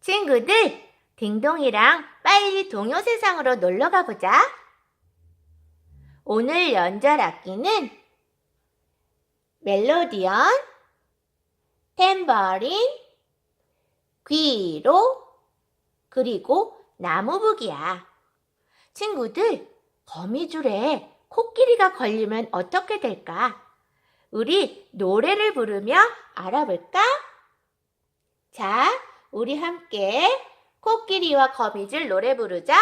친구들, 딩동이랑 빨리 동요 세상으로 놀러 가보자. 오늘 연절 악기는 멜로디언, 탬버린, 귀로, 그리고 나무북이야. 친구들, 거미줄에 코끼리가 걸리면 어떻게 될까? 우리 노래를 부르며 알아볼까? 자, 우리 함께 코끼리와 거미줄 노래 부르자.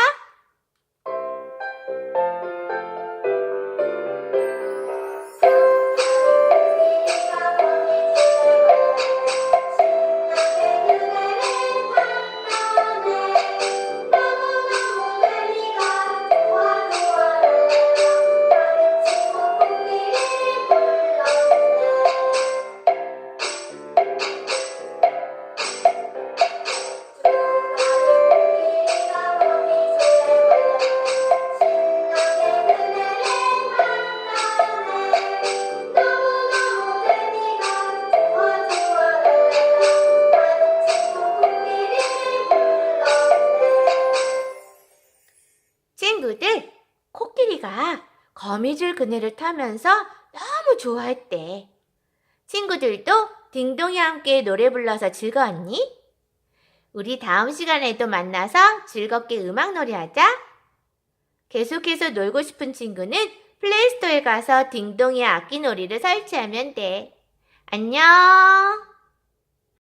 친구들, 코끼리가 거미줄 그네를 타면서 너무 좋아했대. 친구들도 딩동이와 함께 노래 불러서 즐거웠니? 우리 다음 시간에도 만나서 즐겁게 음악 놀이 하자. 계속해서 놀고 싶은 친구는 플레이스토어에 가서 딩동이의 악기 놀이를 설치하면 돼. 안녕!